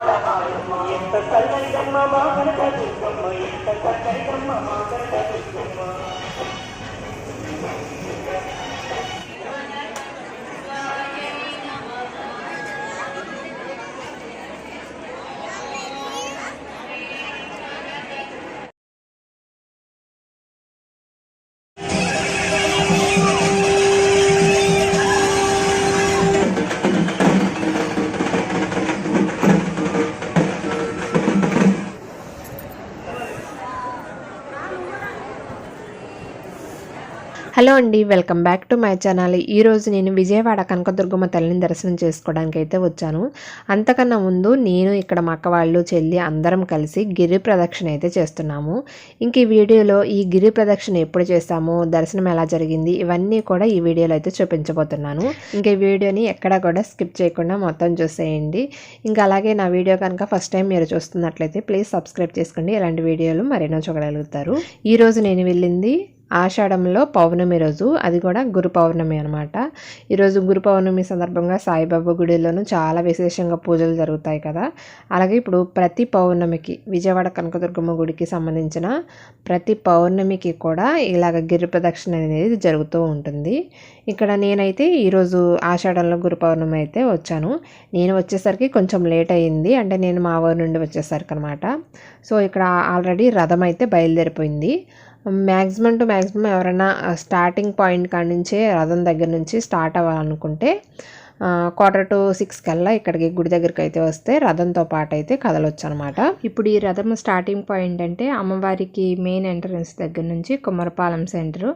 ఎంత చల్లనిదమ్మ మా కనక దుర్గమ్మ ఎంత చక్కనిదమ్మ మా కనక దుర్గమ్మ హలో అండి welcome back to my channel. ఈరోజు నేను విజయవాడ కనకదుర్గమ్మ తల్లిని దర్శనం చేసుకోవడానికి అయితే వచ్చాను. అంతకన్నా ముందు నేను ఇక్కడ మా అక్క వాళ్ళు చెల్లి అందరం కలిసి గిరి ప్రదక్షిణ అయితే చేస్తున్నాము. ఇంక ఈ వీడియోలో ఈ గిరి ప్రదక్షిణ ఎప్పుడు చేస్తాము దర్శనం ఎలా జరిగింది ఇవన్నీ కూడా ఈ వీడియోలో అయితే చూపించబోతున్నాను. ఇంక ఈ వీడియోని ఎక్కడా కూడా స్కిప్ చేయకుండా మొత్తం చూసేయండి. ఇంకా అలాగే నా వీడియో కనుక ఫస్ట్ టైం మీరు చూస్తున్నట్లయితే ప్లీజ్ సబ్స్క్రైబ్ చేసుకోండి. ఇలాంటి వీడియోలు మరెన్నో చూడగలుగుతారు. ఈరోజు నేను వెళ్ళింది ఆషాఢంలో పౌర్ణమి రోజు అది కూడా గురు పౌర్ణమి అనమాట ఈరోజు గురు పౌర్ణమి సందర్భంగా సాయిబాబా గుడిలోనూ చాలా విశేషంగా పూజలు జరుగుతాయి కదా. అలాగే ఇప్పుడు ప్రతి పౌర్ణమికి విజయవాడ కనకదుర్గమ్మ గుడికి సంబంధించిన ప్రతి పౌర్ణమికి కూడా ఇలాగ గిరి ప్రదక్షిణ అనేది జరుగుతూ ఉంటుంది. ఇక్కడ నేనైతే ఈరోజు ఆషాఢంలో గురు పౌర్ణమి అయితే వచ్చాను. నేను వచ్చేసరికి కొంచెం లేట్ అయ్యింది అంటే నేను మా ఊరు నుండి వచ్చేసరికి అనమాట సో ఇక్కడ ఆల్రెడీ రథం అయితే బయలుదేరిపోయింది. మ్యాక్సిమం టు మ్యాక్సిమం ఎవరైనా స్టార్టింగ్ పాయింట్ కాడి నుంచే రథం దగ్గర నుంచి స్టార్ట్ అవ్వాలనుకుంటే క్వార్టర్ టు సిక్స్ కల్లా ఇక్కడికి గుడి దగ్గరికి అయితే వస్తే రథంతో పాటు అయితే కదలొచ్చు అనమాట ఇప్పుడు ఈ రథం స్టార్టింగ్ పాయింట్ అంటే అమ్మవారికి మెయిన్ ఎంట్రన్స్ దగ్గర నుంచి కుమ్మరపాలెం సెంటరు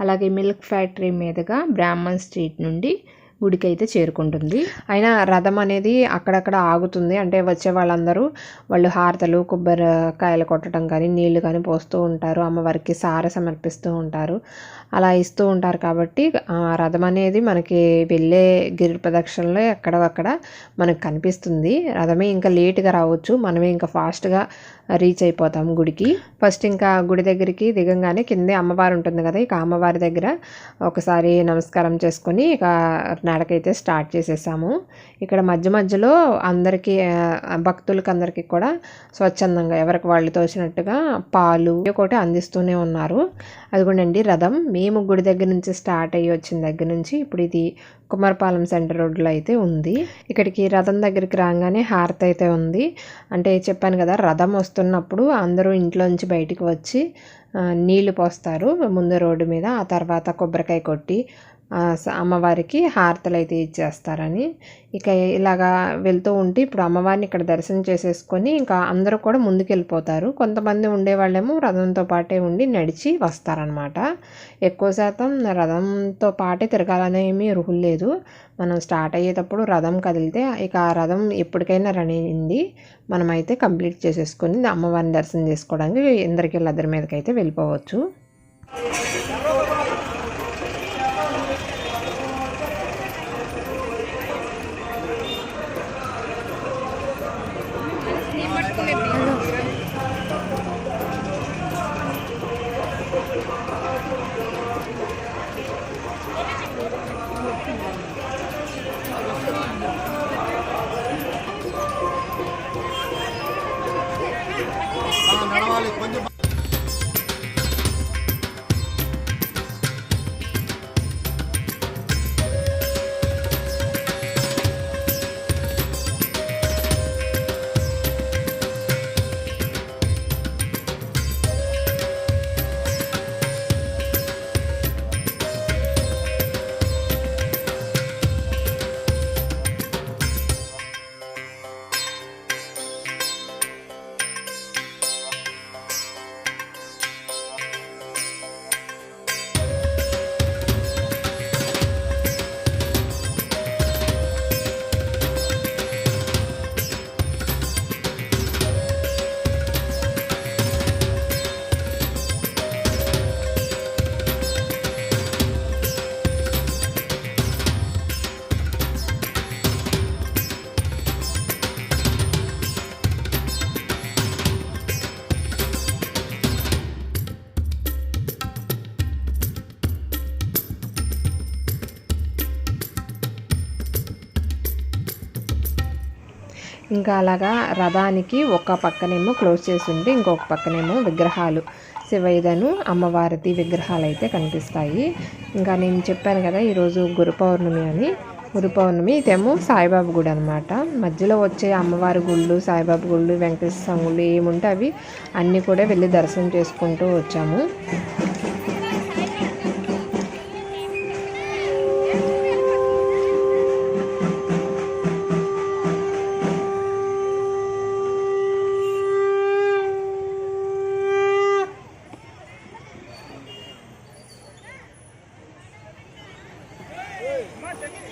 అలాగే మిల్క్ ఫ్యాక్టరీ మీదుగా బ్రాహ్మణ్ స్ట్రీట్ నుండి గుడికి అయితే చేరుకుంటుంది. అయినా రథం అనేది అక్కడక్కడ ఆగుతుంది. అంటే వచ్చే వాళ్ళందరూ వాళ్ళు హారతలు కొబ్బరికాయలు కొట్టడం కానీ నీళ్ళు కానీ పోస్తూ ఉంటారు. అమ్మవారికి సార సమర్పిస్తూ ఉంటారు. అలా ఇస్తూ ఉంటారు కాబట్టి ఆ రథం అనేది మనకి వెళ్ళే గిరి ప్రదక్షిణలో ఎక్కడక్కడ మనకు కనిపిస్తుంది. రథమే ఇంకా లేట్గా రావచ్చు. మనమే ఇంకా ఫాస్ట్గా రీచ్ అయిపోతాం గుడికి. ఫస్ట్ ఇంకా గుడి దగ్గరికి దిగంగానే కిందే అమ్మవారు ఉంటుంది కదా ఇక అమ్మవారి దగ్గర ఒకసారి నమస్కారం చేసుకొని ఇక నడకైతే స్టార్ట్ చేసేసాము. ఇక్కడ మధ్య మధ్యలో అందరికీ భక్తులకి అందరికీ కూడా స్వచ్ఛందంగా ఎవరికి వాళ్ళు తోచినట్టుగా పాలు ఒకటి అందిస్తూనే ఉన్నారు. అదిగోండి రథం. మీ మేము గుడి దగ్గర నుంచి స్టార్ట్ అయ్యి వచ్చిన దగ్గర నుంచి ఇప్పుడు ఇది కుమారపాలెం సెంటర్ రోడ్లో అయితే ఉంది. ఇక్కడికి రథం దగ్గరికి రాగానే హారతి అయితే ఉంది. అంటే చెప్పాను కదా రథం వస్తున్నప్పుడు అందరూ ఇంట్లోంచి బయటికి వచ్చి నీళ్ళు పోస్తారు ముందు రోడ్డు మీద ఆ తర్వాత కొబ్బరికాయ కొట్టి అమ్మవారికి హారతలు అయితే ఇచ్చేస్తారని. ఇక ఇలాగా వెళ్తూ ఉంటే ఇప్పుడు అమ్మవారిని ఇక్కడ దర్శనం చేసేసుకొని ఇంకా అందరూ కూడా ముందుకెళ్ళిపోతారు. కొంతమంది ఉండేవాళ్ళేమో రథంతో పాటే ఉండి నడిచి వస్తారనమాట ఎక్కువ శాతం రథంతో పాటే తిరగాలనేమీ రుహులు లేదు. మనం స్టార్ట్ అయ్యేటప్పుడు రథం కదిలితే ఇక ఆ రథం ఎప్పటికైనా రన్ అయింది. మనమైతే కంప్లీట్ చేసేసుకొని అమ్మవారిని దర్శనం చేసుకోవడానికి ఇందరికి అద్దరి మీదకి అయితే వెళ్ళిపోవచ్చు. ఇంకా అలాగా రథానికి ఒక పక్కనేమో క్లోజ్ చేసి ఉంటే ఇంకొక పక్కనేమో విగ్రహాలు. శివైదను అమ్మవారిది విగ్రహాలు అయితే కనిపిస్తాయి. ఇంకా నేను చెప్పాను కదా ఈరోజు గురు పౌర్ణమి అని. గురు పౌర్ణమి ఇదేమో సాయిబాబా గుడి అనమాట మధ్యలో వచ్చే అమ్మవారి గుళ్ళు సాయిబాబా గుళ్ళు వెంకటేశ్వర స్వామి గుళ్ళు ఏముంటే అవి అన్నీ కూడా వెళ్ళి దర్శనం చేసుకుంటూ వచ్చాము. Mais aqui.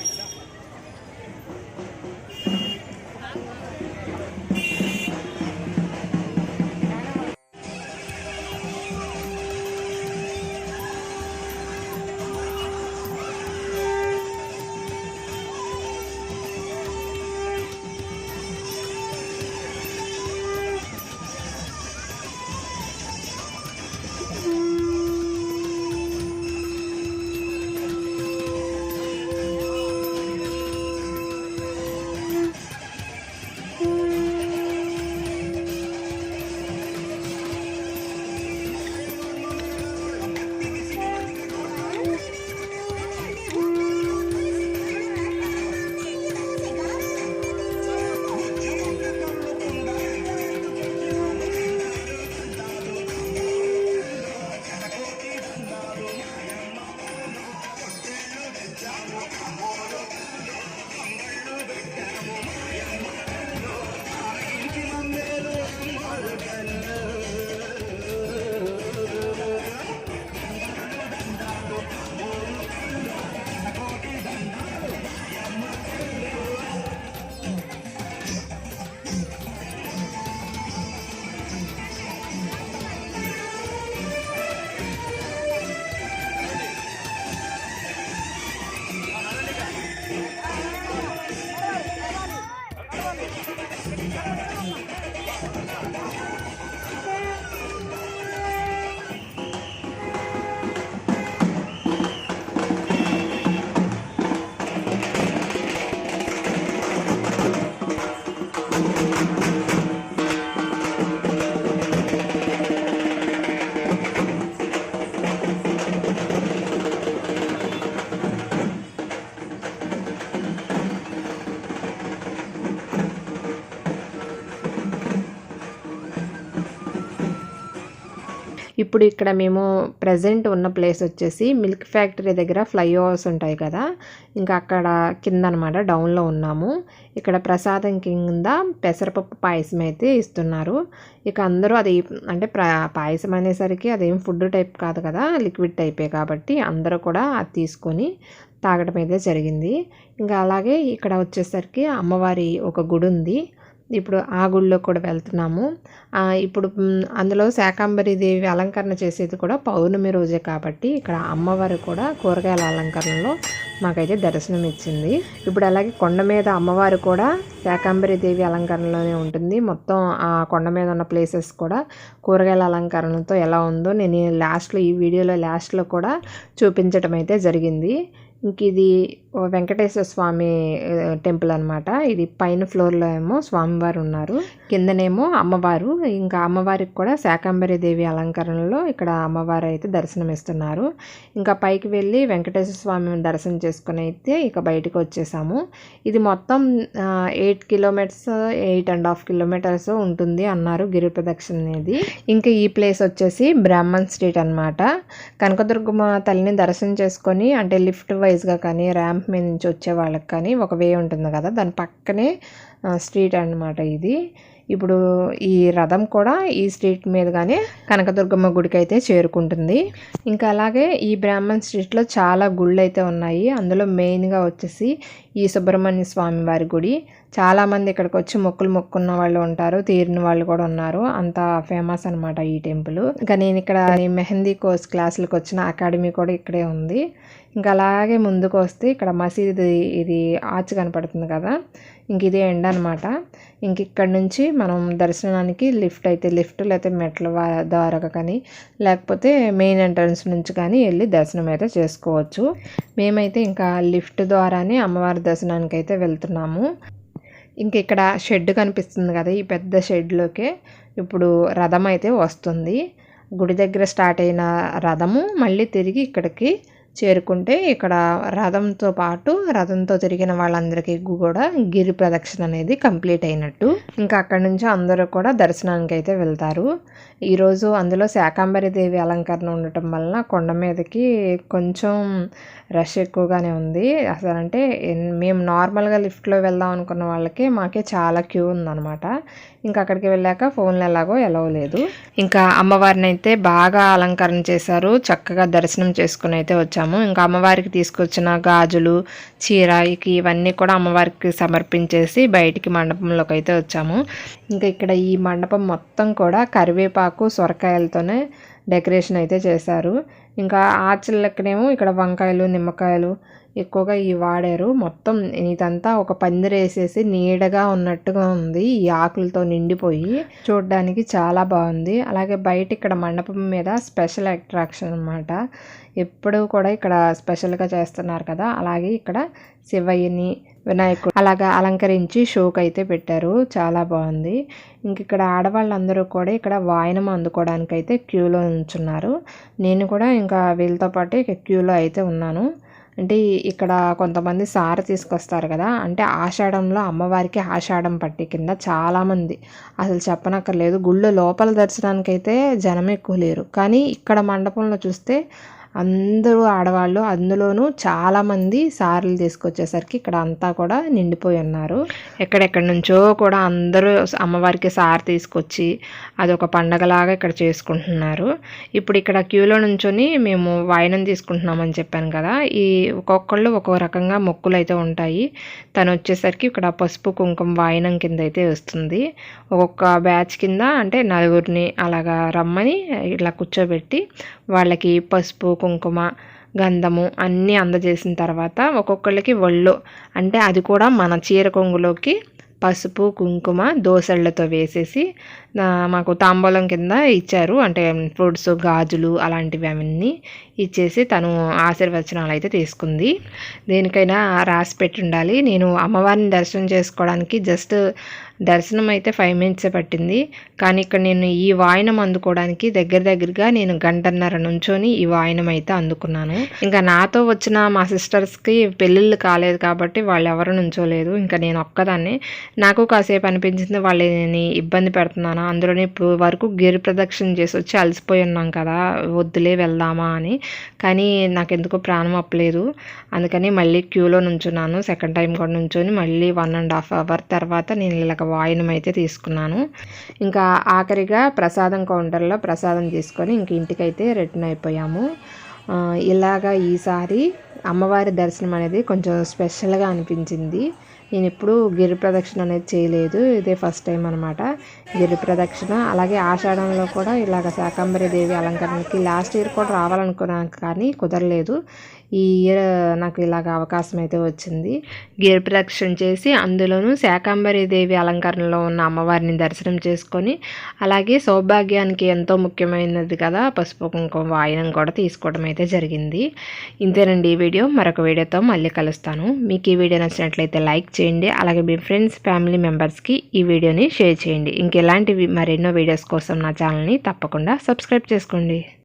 ఇప్పుడు ఇక్కడ మేము ప్రజెంట్ ఉన్న ప్లేస్ వచ్చేసి మిల్క్ ఫ్యాక్టరీ దగ్గర ఫ్లైఓవర్స్ ఉంటాయి కదా. ఇంకా అక్కడ కింద అనమాట డౌన్లో ఉన్నాము. ఇక్కడ ప్రసాదం కింద పెసరపప్పు పాయసం అయితే ఇస్తున్నారు. ఇక అందరూ అది అంటే పాయసం అనేసరికి అదేం ఫుడ్ టైప్ కాదు కదా లిక్విడ్ టైపే కాబట్టి అందరూ కూడా అది తీసుకొని తాగడం అయితే జరిగింది. ఇంకా అలాగే ఇక్కడ వచ్చేసరికి అమ్మవారి ఒక గుడి ఉంది ఇప్పుడు ఆ గుడిలో కూడా వెళ్తున్నాము. ఇప్పుడు అందులో శాకాంబరి దేవి అలంకరణ చేసేది కూడా పౌర్ణమి రోజే కాబట్టి ఇక్కడ అమ్మవారు కూడా కూరగాయల అలంకరణలో మాకైతే దర్శనం ఇచ్చింది. ఇప్పుడు అలాగే కొండ మీద అమ్మవారు కూడా శాకాంబరి దేవి అలంకరణలోనే ఉంటుంది. మొత్తం ఆ కొండ మీద ఉన్న ప్లేసెస్ కూడా కూరగాయల అలంకరణతో ఎలా ఉందో నేను లాస్ట్లో ఈ వీడియోలో లాస్ట్లో కూడా చూపించడం అయితే జరిగింది. ఇంక ఇది వెంకటేశ్వర స్వామి టెంపుల్ అనమాట ఇది పైన ఫ్లోర్లో ఏమో స్వామివారు ఉన్నారు. కిందనేమో అమ్మవారు. ఇంకా అమ్మవారికి కూడా శాకాంబరి దేవి అలంకరణలో ఇక్కడ అమ్మవారు అయితే దర్శనం ఇస్తున్నారు. ఇంకా పైకి వెళ్ళి వెంకటేశ్వర స్వామి దర్శనం చేసుకుని అయితే ఇక బయటకు వచ్చేసాము. ఇది మొత్తం eight kilometres eight and half kilometres ఉంటుంది అన్నారు గిరి ప్రదక్షిణ అనేది. ఇంకా ఈ ప్లేస్ వచ్చేసి బ్రాహ్మణ్ స్ట్రీట్ అనమాట కనకదుర్గమ్మ తల్లిని దర్శనం చేసుకొని అంటే లిఫ్ట్ వైజ్గా కానీ ర్యాంప్ మీద నుంచి వచ్చే వాళ్ళకి కానీ ఒక వే ఉంటుంది కదా దాని పక్కనే స్ట్రీట్ అన్నమాట ఇది. ఇప్పుడు ఈ రథం కూడా ఈ స్ట్రీట్ మీదుగానే కనకదుర్గమ్మ గుడికి అయితే చేరుకుంటుంది. ఇంకా అలాగే ఈ బ్రాహ్మణ్ స్ట్రీట్లో చాలా గుళ్ళు అయితే ఉన్నాయి. అందులో మెయిన్గా వచ్చేసి ఈ సుబ్రహ్మణ్య స్వామి వారి గుడి. చాలామంది ఇక్కడికి వచ్చి మొక్కులు మొక్కున్న వాళ్ళు ఉంటారు తీరిన వాళ్ళు కూడా ఉన్నారు. అంత ఫేమస్ అనమాట ఈ టెంపుల్. ఇంకా నేను ఇక్కడ మెహందీ కోర్స్ క్లాసులకు వచ్చిన అకాడమీ కూడా ఇక్కడే ఉంది. ఇంకా అలాగే ముందుకు వస్తే ఇక్కడ మసీదు ఇది ఆర్చ్ కనపడుతుంది కదా. ఇంక ఇదే ఎండ్ అనమాట ఇంక ఇక్కడ నుంచి మనం దర్శనానికి లిఫ్ట్ అయితే లిఫ్ట్ లేకపోతే మెట్ల ద్వారా కానీ లేకపోతే మెయిన్ ఎంట్రన్స్ నుంచి కానీ వెళ్ళి దర్శనం అయితే చేసుకోవచ్చు. మేమైతే ఇంకా లిఫ్ట్ ద్వారానే అమ్మవారి దర్శనానికి అయితే వెళ్తున్నాము. ఇంక ఇక్కడ షెడ్ కనిపిస్తుంది కదా ఈ పెద్ద షెడ్లోకే ఇప్పుడు రథం అయితే వస్తుంది. గుడి దగ్గర స్టార్ట్ అయిన రథము మళ్ళీ తిరిగి ఇక్కడికి చేరుకుంటే ఇక్కడ రథంతో పాటు రథంతో తిరిగిన వాళ్ళందరికీ కూడా గిరి ప్రదక్షిణ అనేది కంప్లీట్ అయినట్టు. ఇంకా అక్కడి నుంచి అందరూ కూడా దర్శనానికి అయితే వెళ్తారు. ఈరోజు అందులో శాకాంబరి దేవి అలంకరణ ఉండటం వలన కొండ మీదకి కొంచెం రష్ ఎక్కువగానే ఉంది. అసలు అంటే మేము నార్మల్గా లిఫ్ట్లో వెళ్దాం అనుకున్న వాళ్ళకి మాకే చాలా క్యూ ఉందన్నమాట. ఇంకా అక్కడికి వెళ్ళాక ఫోన్లు ఎలాగో ఎలవ్ లేదు. ఇంకా అమ్మవారిని అయితే బాగా అలంకరణ చేశారు. చక్కగా దర్శనం చేసుకుని అయితే వచ్చాము. ఇంకా అమ్మవారికి తీసుకొచ్చిన గాజులు చీర ఇవన్నీ కూడా అమ్మవారికి సమర్పించేసి బయటికి మండపంలోకి అయితే వచ్చాము. ఇంకా ఇక్కడ ఈ మండపం మొత్తం కూడా కరివేపాకు సొరకాయలతోనే డెకరేషన్ అయితే చేశారు. ఇంకా ఆచళ్ళక్కనేమో ఇక్కడ వంకాయలు నిమ్మకాయలు ఎక్కువగా ఇవి వాడారు. మొత్తం ఇదంతా ఒక పందిరి వేసేసి నీడగా ఉన్నట్టుగా ఉంది. ఈ ఆకులతో నిండిపోయి చూడడానికి చాలా బాగుంది. అలాగే బయట ఇక్కడ మండపం మీద స్పెషల్ అట్రాక్షన్ అన్నమాట. ఎప్పుడూ కూడా ఇక్కడ స్పెషల్గా చేస్తున్నారు కదా. అలాగే ఇక్కడ శివయ్యని వినాయకుడు అలాగా అలంకరించి షోకి అయితే పెట్టారు. చాలా బాగుంది. ఇంక ఇక్కడ ఆడవాళ్ళందరూ కూడా ఇక్కడ వాయనం అందుకోవడానికి అయితే క్యూలో ఉంచున్నారు నేను కూడా ఇంకా వీళ్ళతో పాటు ఇక క్యూలో అయితే ఉన్నాను. అంటే ఇక్కడ కొంతమంది సార తీసుకొస్తారు కదా అంటే ఆషాఢంలో అమ్మవారికి ఆషాఢం పట్టి కింద చాలామంది. అసలు చెప్పనక్కర్లేదు గుళ్ళో లోపల దర్శనానికి అయితే జనం ఎక్కువ లేరు. కానీ ఇక్కడ మండపంలో చూస్తే అందరూ ఆడవాళ్ళు అందులోనూ చాలామంది సారీలు తీసుకొచ్చేసరికి ఇక్కడ అంతా కూడా నిండిపోయి ఉన్నారు. ఎక్కడెక్కడి నుంచో కూడా అందరూ అమ్మవారికి సారి తీసుకొచ్చి అదొక పండగలాగా ఇక్కడ చేసుకుంటున్నారు. ఇప్పుడు ఇక్కడ క్యూలో నుంచొని మేము వాయినం తీసుకుంటున్నామని చెప్పాను కదా ఈ ఒక్కొక్కళ్ళు ఒక్కో రకంగా మొక్కులు అయితే ఉంటాయి. తను వచ్చేసరికి ఇక్కడ పసుపు కుంకుమ వాయినం కింద అయితే వస్తుంది. ఒక్కొక్క బ్యాచ్ కింద అంటే నలుగురిని అలాగా రమ్మని ఇలా కూర్చోబెట్టి వాళ్ళకి పసుపు కుంకుమ గంధము అన్నీ అందజేసిన తర్వాత ఒక్కొక్కళ్ళకి ఒళ్ళు. అంటే అది కూడా మన చీర కొంగులోకి పసుపు కుంకుమ దోసళ్ళతో వేసేసి మాకు తాంబూలం కింద ఇచ్చారు. అంటే ఫ్రూట్స్ గాజులు అలాంటివి అవన్నీ ఇచ్చేసి తను ఆశీర్వచనాలు అయితే తీసుకుంది. దేనికైనా రాసి పెట్టి ఉండాలి నేను అమ్మవారిని దర్శనం చేసుకోవడానికి జస్ట్ దర్శనం అయితే ఫైవ్ మినిట్సే పట్టింది. కానీ ఇక్కడ నేను ఈ వాయనం అందుకోవడానికి దగ్గర దగ్గరగా నేను గంటన్నర నుంచొని ఈ వాయనం అయితే అందుకున్నాను. ఇంకా నాతో వచ్చిన మా సిస్టర్స్కి పెళ్ళిళ్ళు కాలేదు కాబట్టి వాళ్ళు ఎవరు నుంచోలేదు ఇంకా నేను ఒక్కదాన్ని. నాకు కాసేపు అనిపించింది వాళ్ళని ఇబ్బంది పెడుతున్నాను? అందులోనే ఇప్పుడు వరకు గిరి ప్రదక్షిణ చేసి వచ్చి అలసిపోయి ఉన్నాం కదా వద్దులే వెళ్దామా అని. కానీ నాకు ఎందుకో ప్రాణం అప్పలేదు. అందుకని మళ్ళీ క్యూలో నుంచున్నాను. సెకండ్ టైం కూడా నుంచొని మళ్ళీ వన్ అండ్ హాఫ్ అవర్ తర్వాత నేను ఇలాగ వాయినం అయితే తీసుకున్నాను. ఇంకా ఆఖరిగా ప్రసాదం కౌంటర్లో ప్రసాదం తీసుకొని ఇంక ఇంటికైతే రిటర్న్ అయిపోయాము. ఇలాగా ఈసారి అమ్మవారి దర్శనం అనేది కొంచెం స్పెషల్గా అనిపించింది. నేను ఎప్పుడు గిరి ప్రదక్షిణ అనేది చేయలేదు. ఇదే ఫస్ట్ టైం అనమాట గిరి ప్రదక్షిణ. అలాగే ఆషాఢంలో కూడా ఇలాగ శాకంబరి దేవి అలంకరణకి లాస్ట్ ఇయర్ కూడా రావాలనుకున్నాను కానీ కుదరలేదు. ఈ ఇయర్ నాకు ఇలాగ అవకాశం అయితే వచ్చింది. గేర్ ప్రదక్షిణ చేసి అందులోనూ శాకాంబరి దేవి అలంకరణలో ఉన్న అమ్మవారిని దర్శనం చేసుకొని అలాగే సౌభాగ్యానికి ఎంతో ముఖ్యమైనది కదా పసుపు కుంకుమ వాయనం కూడా తీసుకోవడం అయితే జరిగింది. ఇంతేనండి ఈ వీడియో. మరొక వీడియోతో మళ్ళీ కలుస్తాను. మీకు ఈ వీడియో నచ్చినట్లయితే లైక్ చేయండి. అలాగే మీ ఫ్రెండ్స్ ఫ్యామిలీ మెంబర్స్కి ఈ వీడియోని షేర్ చేయండి. ఇంకెలాంటివి మరెన్నో వీడియోస్ కోసం నా ఛానల్ని తప్పకుండా సబ్స్క్రైబ్ చేసుకోండి.